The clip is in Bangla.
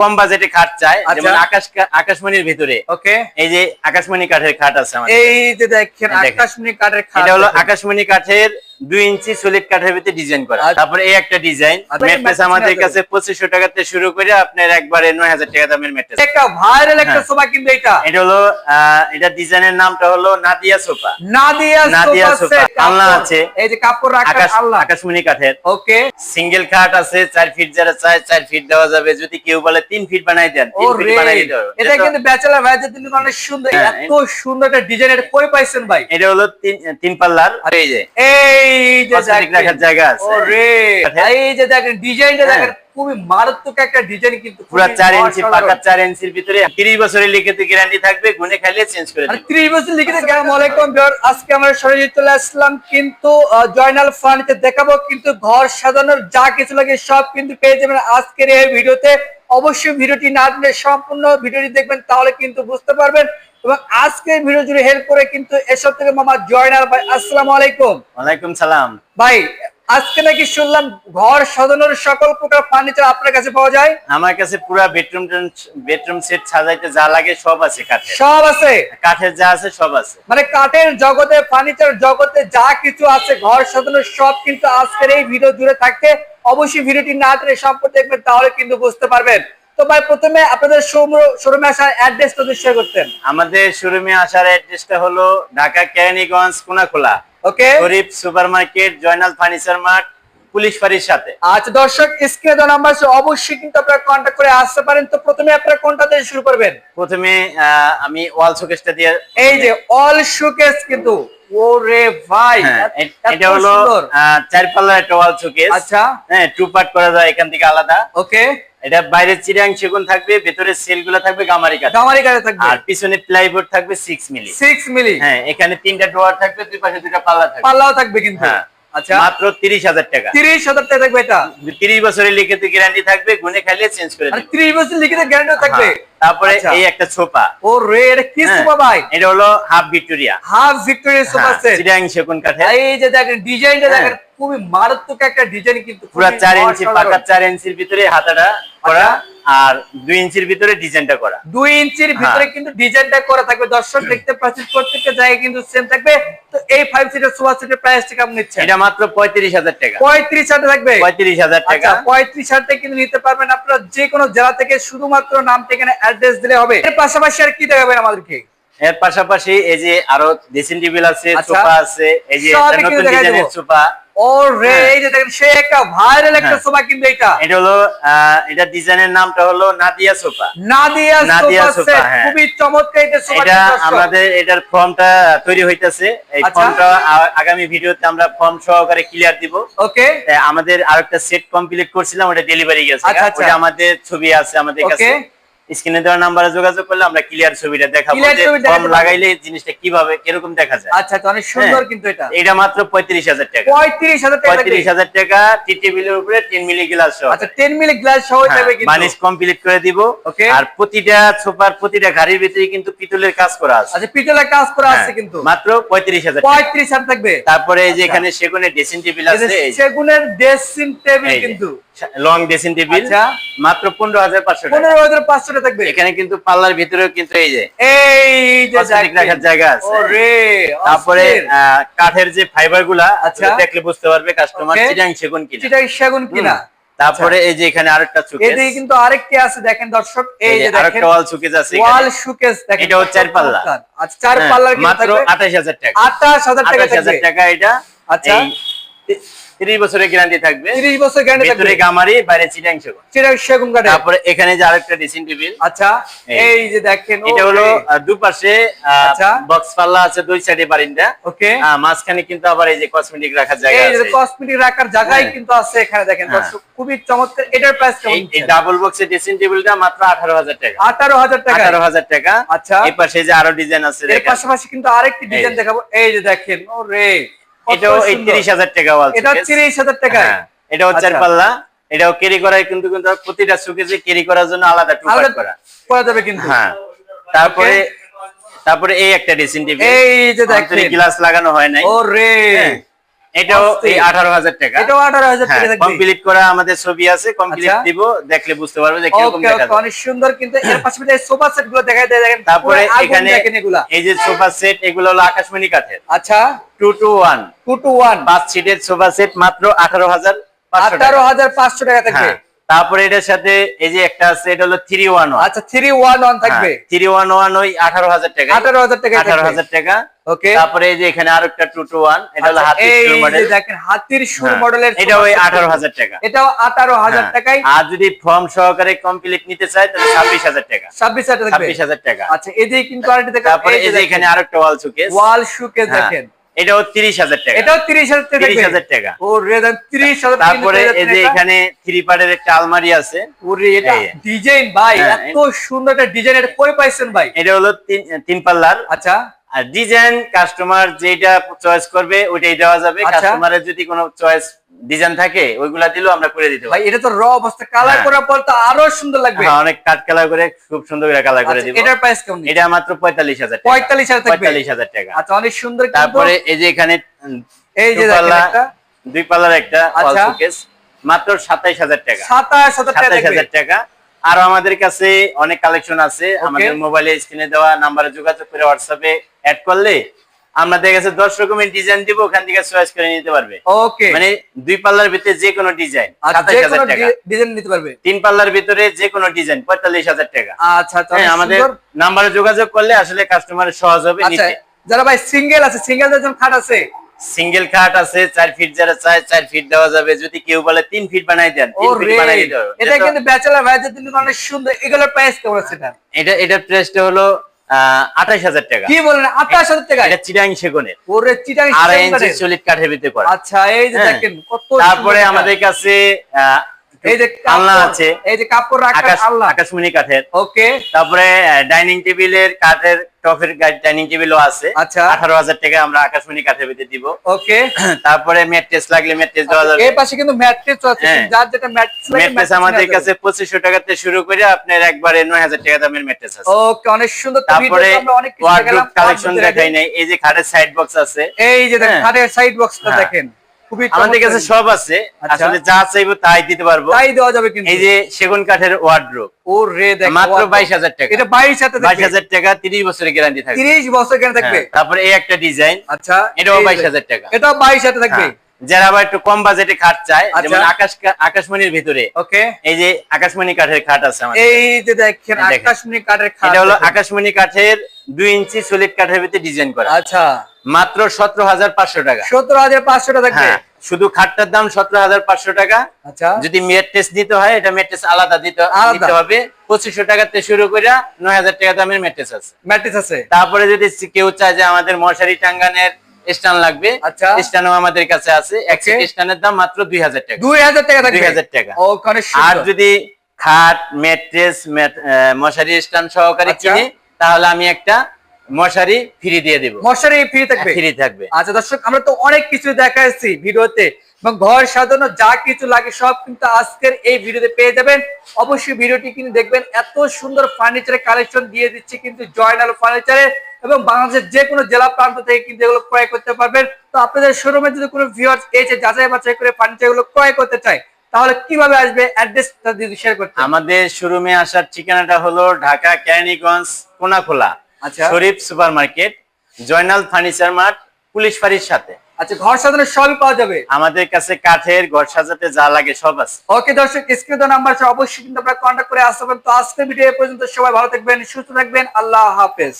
কম বাজেটে খাট চায় আচ্ছা। যেমন আকাশ আকাশমণির ভিতরে ওকে এই যে আকাশমণি কাঠের খাট আছে আমাদের এই যে দেখেন দেখেন। আকাশমণি কাঠের খাট এটা হলো আকাশমণি কাঠের দুই ইঞ্চি সলিড কাঠের ভিতরে ডিজাইন করা। আচ্ছা। তারপরে এই একটা ডিজাইন আচ্ছা, ম্যাট্রেস আমাদের কাছে পঁচিশশো টাকা থেকে শুরু করে আপনার একবারে নয় হাজার টাকা দামের ম্যাট্রেস। একটা ভাইরাল একটা হ্যাঁ। সোফা কিন্তু এটা। এটা হলো এটা ডিজাইনের নামটা হলো নাদিয়া সোফা। নাদিয়া নাদিয়া সোফা। আলনা আছে। এই যে কাপড় আকাশ আল্লাহ আকাশমণি কাঠের। ওকে। সিঙ্গেল খাট আছে চার ফিট যারা চায় চার ফিট দেওয়া যাবে। যদি কেউ বলে তিন ফিট বানাই দেন তিন ফিট বানাই দিতে হবে। এটা কিন্তু ব্যাচেলর ভাইদের জন্য অনেক সুন্দর। হ্যাঁ, এত সুন্দর একটা ডিজাইন এটা কই পাইছেন ভাই? এটা হলো তিন তিন পাল্লার। আর এই যে। এই যে দেখেন। জায়গা আছে ওরে এই যে দেখেন ডিজাইনটা হ্যাঁ। দেখেন খুবই মারাত্মক একটা ডিজাইন কিন্তু পুরো খুবই ইঞ্চি পাকা চার ইঞ্চির ভিতরে তিরিশ বছরের লিখিত গ্যারান্টি থাকবে গুনে খাইলে চেঞ্জ করে দিবে। 30 বছর লিখিত আসসালামু আলাইকুম ভিউয়ার আজকে আমরা সরাসরি চলে আসলাম কিন্তু জয়নাল ফার্নিচার দেখাবো কিন্তু ঘর সাজানোর যা কিছু লাগে সব কিন্তু পেয়ে যাবেন আজকের এই ভিডিওতে অবশ্যই ভিডিওটি না দিলে সম্পূর্ণ ভিডিওটি দেখবেন তাহলে কিন্তু বুঝতে পারবেন এবং আজকে ভিডিও জুড়ে হেল্প করে কিন্তু এসব থেকে মামা জয়নাল ভাই আসসালামু আলাইকুম। ওয়ালাইকুম সালাম। ভাই আজকে নাকি শুনলাম ঘর সাজানোর সকল প্রকার ফার্নিচার আপনার কাছে পাওয়া যায়? আমার কাছে পুরো বেডরুম বেডরুম সেট সাজাইতে যা লাগে সব আছে কাঠের। সব আছে? কাঠের যা আছে সব আছে। মানে কাঠের জগতে ফার্নিচার জগতে যা কিছু আছে ঘর সাজানোর সব কিন্তু আজকের এই ভিডিও জুড়ে থাকতে অবশ্যই ভিডিওটি না সম্পর্কে দেখবেন তাহলে কিন্তু বুঝতে পারবেন। তো ভাই প্রথমে আপনাদের শোরুমে আসার অ্যাড্রেস তো শেয়ার করতেন। আমাদের শোরুমে আসার অ্যাড্রেসটা হলো ঢাকা কেরানীগঞ্জ কোনাখোলা। ওকে। গরিব super market Joynal furniture mart police ফাঁড়ির সাথে। আচ্ছা দর্শক স্ক্রিনে দেওয়া নাম্বার আছে, অবশ্যই কিন্তু আপনারা কন্ট্যাক্ট করে আসতে পারেন। তো প্রথমে আপনারা কোনটা দিয়ে শুরু করবেন? প্রথমে আমি ওয়াল শোকেসটা দিয়ে এই যে অল শোকেস কিন্তু। ওরে ভাই হ্যাঁ, এটা হলো চার পাল্লার একটা ওয়াল শোকেস আচ্ছা। হ্যাঁ টু পার্ট করা যায় এখান থেকে আলাদা। ওকে। এটা বাইরে চিরাং সেগুন থাকবে ভেতরে সেলগুলো থাকবে গামারি কাঠ দামারি কাছে থাকবে। আর পিছনে প্লাইবোর্ড থাকবে সিক্স মিলি 6 মিলি হ্যাঁ এখানে তিনটা ডোয়ার থাকবে দুই পাশে দুইটা পাল্লা থাকবে। পাল্লাও থাকবে কিন্তু। হ্যাঁ আচ্ছা। মাত্র তিরিশ হাজার টাকা। তিরিশ হাজার টাকা থাকবে এটা? তিরিশ বছরের লিখিত গ্যারান্টি থাকবে গুনে খাইলে চেঞ্জ করে আর দিবে। ত্রিশ বছর লিখিত গ্যারান্টি থাকবে? হ্যাঁ, তারপরে আচ্ছা। এই একটা ছোপা। ও রে এটা কি হ্যাঁ, সোফা ভাই? এটা হলো half Victoria half Victoria sofa set Chirang সেগুন কাঠে এই যে দেখেন ডিজাইনটা হ্যাঁ। দেখেন খুবই মারাত্মক একটা ডিজাইন কিন্তু পুরো চার ইঞ্চি পাকা চার ইঞ্চির ভিতরে হাতাটা করা আচ্ছা। আর দুই ইঞ্চির ভিতরে ডিজাইনটা করা। দুই ইঞ্চির ভিতরে হ্যাঁ। কিন্তু ডিজাইনটা করা থাকবে। দর্শক দেখতে পাচ্ছেন প্রত্যেকটা জায়গায় কিন্তু সেম থাকবে। তো এই ফাইভ সিটের সোফা সেটের প্রাইসটা কেমন নিচ্ছেন? এটা মাত্র পঁয়ত্রিশ হাজার টাকা। পঁয়ত্রিশ হাজার থাকবে? পঁয়ত্রিশ হাজার টাকা। আচ্ছা পঁয়ত্রিশ হাজার কিন্তু নিতে পারবেন আপনারা যে কোনো জেলা থেকে শুধুমাত্র নাম ঠিকানা অ্যাড্রেস দিলে হবে। এর পাশাপাশি আর কি দেখাবেন আমাদেরকে? এর পাশাপাশি এই যে আরও ড্রেসিং টেবিল আছে আচ্ছা। সোফা আছে এই যে নতুন ডিজাইনের সোফা। ভাইরাল একটা হ্যাঁ। সোফা কিন্তু এটা এটা হলো এটা ডিজাইনের নামটা হলো নাদিয়া সোফা নাদিয়া নাদিয়া সোফা হ্যাঁ। খুবই চমৎকার এটা সোফা এটা আমাদের এটার ফর্মটা তৈরি হইতেছে এই আচ্ছা। ফর্মটা আগামী ভিডিওতে আমরা ফর্ম সহকারে ক্লিয়ার দিব ওকে আমাদের আরেকটা সেট কমপ্লিট করছিলাম ওটা ডেলিভারি গেছে আচ্ছা, আচ্ছা। ওটা আমাদের ছবি আছে আমাদের। কাছে স্ক্রিনে দেওয়া নাম্বারে যোগাযোগ করলে আমরা ক্লিয়ার ছবিটা দেখাবো যে ফর্ম লাগাইলে জিনিসটা কীভাবে কীরকম দেখা যায়। আচ্ছা তো অনেক সুন্দর হ্যাঁ। কিন্তু এটা। এটা মাত্র পঁয়ত্রিশ হাজার টাকা। পঁয়ত্রিশ হাজার টাকা পঁয়ত্রিশ হাজার টাকা টি টেবিলের উপরে টেন মিলি গ্লাস সহ। আচ্ছা টেন মিলি গ্লাস সহ হ্যাঁ, যাবে কিন্তু। মানিশ কমপ্লিট করে দিব। ওকে। আর প্রতিটা সোফার প্রতিটা গাড়ির ভিতরে কিন্তু পিতলের কাজ করা আছে। আচ্ছা পিতলের কাজ করা আছে হ্যাঁ, কিন্তু। মাত্র পঁয়ত্রিশ হাজার টাকা। পঁয়ত্রিশ হাজার থাকবে। তারপরে এই যে আচ্ছা। এখানে সেগুনের ড্রেসিং টেবিল আছে সেগুনের ড্রেসিং টেবিল কিন্তু। লং ড্রেসিং টেবিল আচ্ছা। মাত্র পনেরো হাজার পাঁচশো পনেরো হাজার পাঁচশো টাকা থাকবে। এখানে কিন্তু পাল্লার ভিতরেও কিন্তু এই যে এই যে রাখার জায়গা আছে। তারপরে কাঠের যে ফাইবারগুলা আচ্ছা। দেখলে বুঝতে পারবে কাস্টমার চিটাং সেগুন কিনা। সেগুন কিনা। তারপরে এই যে এখানে আরেকটা চুকেস এদিকে কিন্তু আরেকটি আছে দেখেন দর্শক। এই যে আরেকটা ওয়াল চুকেস আছে ওয়াল এখানে। দেখেন। এটা হচ্ছে চার পাল্লা। আচ্ছা চার হ্যাঁ, পাল্লার মাত্র থাকবে। আঠাশ হাজার টাকা। আঠাশ হাজার টাকা এটা। আচ্ছা। তিরিশ বছরের গ্যারান্টি থাকবে। তিরিশ বছর গ্যারান্টি থাকবে। ভেতরে গামারি বাইরে চিটাং সেগুন। সেটা সেগুন কাঠে তারপরে এখানে যে আরেকটা ড্রেসিং টেবিল আচ্ছা এই। যে দেখেন এটা হলো দুপাশে আচ্ছা। বক্স পাল্লা আছে দুই সাইডে বারিন্দা। ওকে। মাঝখানে কিন্তু আবার এই যে কসমেটিক রাখার জায়গা এই কসমেটিক রাখার জায়গায় হ্যাঁ। কিন্তু আছে এখানে দেখেন হ্যাঁ। দর্শক খুবই চমৎকার। এটার প্রাইস কেমন এই- এই ডাবল বক্সের ড্রেসিং টেবিলটা মাত্র আঠারো হাজার টাকা। আঠারো হাজার টাকা আঠারো হাজার টাকা। আচ্ছা। এই পাশে যে আরও ডিজাইন আছে এর পাশাপাশি কিন্তু আরেকটি ডিজাইন। দেখাবো। এই যে দেখেন ও রে এটাও এই তিরিশ হাজার টাকা ওয়াল এটা তিরিশ হাজার টাকা হ্যাঁ, এটাও চার আচ্ছা। পাল্লা এটাও ক্যারি করায় কিন্তু কিন্তু প্রতিটা সুকেজে ক্যারি করার জন্য আলাদা টু করা। করা যাবে কিন্তু। হ্যাঁ তারপরে তারপরে এই একটা ড্রেসিং টেবিল এই যে দেখেন। গ্লাস লাগানো হয় নাই। ও রে হ্যাঁ। এটাও এই অস্থির। আঠারো হাজার টাকা। এটাও টাকা কমপ্লিট করা আমাদের ছবি আছে কমপ্লিট আচ্ছা। দিব দেখলে বুঝতে পারবে যে কীরকম দেখা যায়। অনেক সুন্দর কিন্তু এর পাশাপাশি সোফা সেটগুলো দেখাই দেয় দেখেন তারপরে এখানে এই যে সোফা সেট এগুলো হলো আকাশমণি কাঠের। আচ্ছা। Two two one two two one পাঁচ সিটের সোফা সেট মাত্র আঠারো হাজার আঠারো হাজার পাঁচশো টাকা থাকবে হ্যাঁ। তারপরে এটার সাথে এই যে একটা আছে এটা হলো থ্রি ওয়ান আচ্ছা থ্রি ওয়ান ওয়ান থাকবে। থ্রি ওয়ান ওয়ান ওই আঠারো হাজার টাকা। আঠারো হাজার টাকা আঠারো হাজার টাকা। ওকে। তারপরে এই যে এখানে আরও একটা টু টু ওয়ান এটা হলো আচ্ছা, হাতির এই shoe যে দেখেন হাতির সুর হ্যাঁ, মডেলের এটা ওই আঠারো হাজার টাকা। এটাও আঠারো হাজার হ্যাঁ। টাকায় আর যদি ফর্ম সহকারে কমপ্লিট নিতে চায় তাহলে ছাব্বিশ হাজার টাকা। ছাব্বিশ হাজার থাকবে ছাব্বিশ হাজার টাকা। আচ্ছা এদিকে কিন্তু তারপরে এই যে এখানে আরও একটা ওয়াল সুকেস ওয়াল শুকে দেখেন। এটাও তিরিশ হাজার টাকা। এটাও তিরিশ হাজার টাকা তিরিশ হাজার টাকা। ও তিরিশ হাজার তারপরে এই যে এখানে থ্রি পার্টের একটা আলমারি আছে। ওরে এটা ডিজাইন ভাই হ্যাঁ, এত সুন্দর একটা ডিজাইন এটা কই পাইছেন ভাই? এটা হলো তিন তিন পাল্লার। আচ্ছা। আর ডিজাইন কাস্টমার যেটা চয়েস করবে ওইটাই দেওয়া যাবে। আচ্ছা। কাস্টমারের যদি কোনো চয়েস ডিজাইন থাকে ওইগুলা দিলেও আমরা করে দিতে ভাই পারি। এটা তো র অবস্থা। কালার হ্যাঁ। করার পর তো আরও সুন্দর লাগবে। হ্যাঁ, অনেক কাট কালার করে খুব সুন্দর করে কালার করে আচ্ছা, দিব। এটার প্রাইস কেমন এটা মাত্র পঁয়তাল্লিশ হাজার পঁয়তাল্লিশ হাজার থাকবে? পঁয়তাল্লিশ হাজার টাকা। আচ্ছা অনেক সুন্দর কিন্তু তারপরে এই যে এখানে এই যে দেখেন একটা। দুই পাল্লার একটা আচ্ছা। শোকেস মাত্র সাতাইশ হাজার টাকা। সাতাশ হাজার টাকা সাতাইশ থাকবে হাজার টাকা। আর আমাদের কাছে অনেক কালেকশন আছে। আমাদের মোবাইলে স্ক্রিনে দেওয়া নাম্বারে যোগাযোগ করে হোয়াটসঅ্যাপে অ্যাড করলে আমরা দেখা গেছে দশ রকমের ডিজাইন দিব ওখান থেকে চয়েস করে নিতে পারবে। ওকে মানে দুই পাল্লার ভিতরে যে কোনো ডিজাইন হাজার টাকা। ডিজাইন নিতে পারবে। তিন পাল্লার ভিতরে যে কোনো ডিজাইন পঁয়তাল্লিশ হাজার টাকা। আচ্ছা আচ্ছা হ্যাঁ আমাদের। নাম্বারে যোগাযোগ করলে আসলে কাস্টমারের সহজ হবে আচ্ছা যারা ভাই সিঙ্গেল আছে সিঙ্গেল জন খাট আছে? সিঙ্গেল খাট আছে চার ফিট যারা চায় চার ফিট দেওয়া যাবে। যদি কেউ বলে তিন ফিট বানাই দেন এটা কিন্তু ব্যাচেলার ভাইদের জন্য অনেক সুন্দর। এগুলোর প্রাইস কেমন আছে এটা? এটা প্রাইসটা হলো আঠাশ হাজার টাকা। কি বলেন আঠাশ হাজার টাকা? এটা চিরাং সেগুনের। ওরে চিটাং আড়াই স্টাইল ইঞ্চি কাঠের। সলিড কাঠের ভিতরে করা। আচ্ছা এই যে হ্যাঁ। দেখেন কত তারপরে আমাদের কাছে আহ, এই যে আলনা আছে। এই যে কাপড় রাখার আকাশ আকাশমণি কাঠের। ওকে। তারপরে ডাইনিং টেবিলের কাঠের টফের ডাইনিং টেবিলও আছে। আচ্ছা। আঠারো হাজার টাকা আমরা আকাশমণি কাঠের ভিতরে দিব। ওকে। তারপরে ম্যাট্রেস লাগলে ম্যাট্রেস দেওয়া যাবে। এই পাশে কিন্তু ম্যাট্রেস আছে হ্যাঁ। যার যেটা ম্যাট্রেস ম্যাট্রেস আমাদের কাছে পঁচিশশো টাকাতে শুরু করে আপনার একবারে নয় হাজার টাকা দামের ম্যাট্রেস আছে। ওকে অনেক সুন্দর তারপরে ওয়ার্ডরোব কালেকশন দেখাই নাই। এই যে খাটের সাইড বক্স আছে। এই যে দেখেন হ্যাঁ। খাটের সাইড বক্সটা হ্যাঁ। দেখেন। আমাদের কাছে সব আছে। আসলে যা চাইব তাই দিতে পারব। তাই দেওয়া যাবে কিন্তু। এই যে সেগুন কাঠের ওয়ার্ডরোব ও রে দেখো মাত্র wow। বাইশ হাজার টাকা। এটা বাইশ হাতে টাকা তিরিশ বছরের গ্যারান্টি থাকবে। তিরিশ বছর কেন থাকবে। তারপরে এই একটা ডিজাইন আচ্ছা এটাও 22,000 টাকা। এটাও বাইশ হাতে থাকবে। হ্যাঁ, যারা আবার একটু কম বাজেটে খাট চায় আচ্ছা। যেমন আকাশ আকাশমণির ভিতরে। ওকে। এই যে আকাশমণি কাঠের খাট আছে আমাদের এই যে দেখেন আকাশমণি কাঠের খাট এটা হলো আকাশমণি কাঠের দুই ইঞ্চি সলিড কাঠের ভিতরে ডিজাইন করা। আচ্ছা। মাত্র সতেরো হাজার পাঁচশো টাকা। সতেরো হাজার পাঁচশো টাকা হ্যাঁ শুধু খাটটার দাম সতেরো হাজার পাঁচশো টাকা। আচ্ছা। যদি মেট্রেস নিতে হয় এটা মেট্রেস আলাদা দিতে দিতে হবে। পঁচিশশো টাকাতে শুরু করে নয় হাজার টাকা দামের মেট্রেস আছে। ম্যাট্রেস আছে। তারপরে যদি কেউ চায় যে আমাদের মশারি টাঙ্গানের স্ট্যান্ড লাগবে আচ্ছা। স্ট্যান্ডও আমাদের কাছে আছে। এক. স্ট্যান্ডের দাম মাত্র দুই হাজার টাকা। দুই হাজার টাকা থাকবে। 2000 টাকা। আর যদি খাট ম্যাট্রেস মশারি স্টান সহকারে আচ্ছা। কিনে তাহলে আমি একটা মশারি ফ্রি দিয়ে দেবো। মশারি ফ্রি থাকবে? ফ্রি থাকবে। আচ্ছা দর্শক আমরা তো অনেক কিছু দেখাচ্ছি ভিডিওতে এবং ঘর সাজানো যা কিছু লাগে সব কিন্তু আজকের এই ভিডিওতে পেয়ে যাবেন। অবশ্যই ভিডিওটি কিন্তু দেখবেন এত সুন্দর ফার্নিচারের কালেকশন দিয়ে দিচ্ছে কিন্তু জয়নাল ফার্নিচারে এবং বাংলাদেশের যে কোনো জেলা প্রান্ত থেকে কিন্তু এগুলো ক্রয় করতে পারবেন। তো আপনাদের শোরুমে যদি কোনো ভিউয়ার্স এসে যাচাই বাছাই করে ফার্নিচারগুলো ক্রয় করতে চায় তাহলে কীভাবে আসবে অ্যাড্রেসটা যদি শেয়ার করতে? আমাদের শোরুমে আসার ঠিকানাটা হলো ঢাকা কেরানীগঞ্জ কোনাখোলা আচ্ছা। Sharif super market Joynal furniture mart police ফাঁড়ির সাথে। আচ্ছা ঘর সাজানোর সবই পাওয়া যাবে? আমাদের কাছে কাঠের ঘর সাজাতে যা লাগে সব আছে। ওকে দর্শক স্ক্রিন নাম্বার আছে অবশ্যই কিন্তু আপনারা কন্ট্যাক্ট করে আসতে পারেন তো আজকের ভিডিও পর্যন্ত সবাই ভালো থাকবেন সুস্থ থাকবেন। আল্লাহ হাফেজ।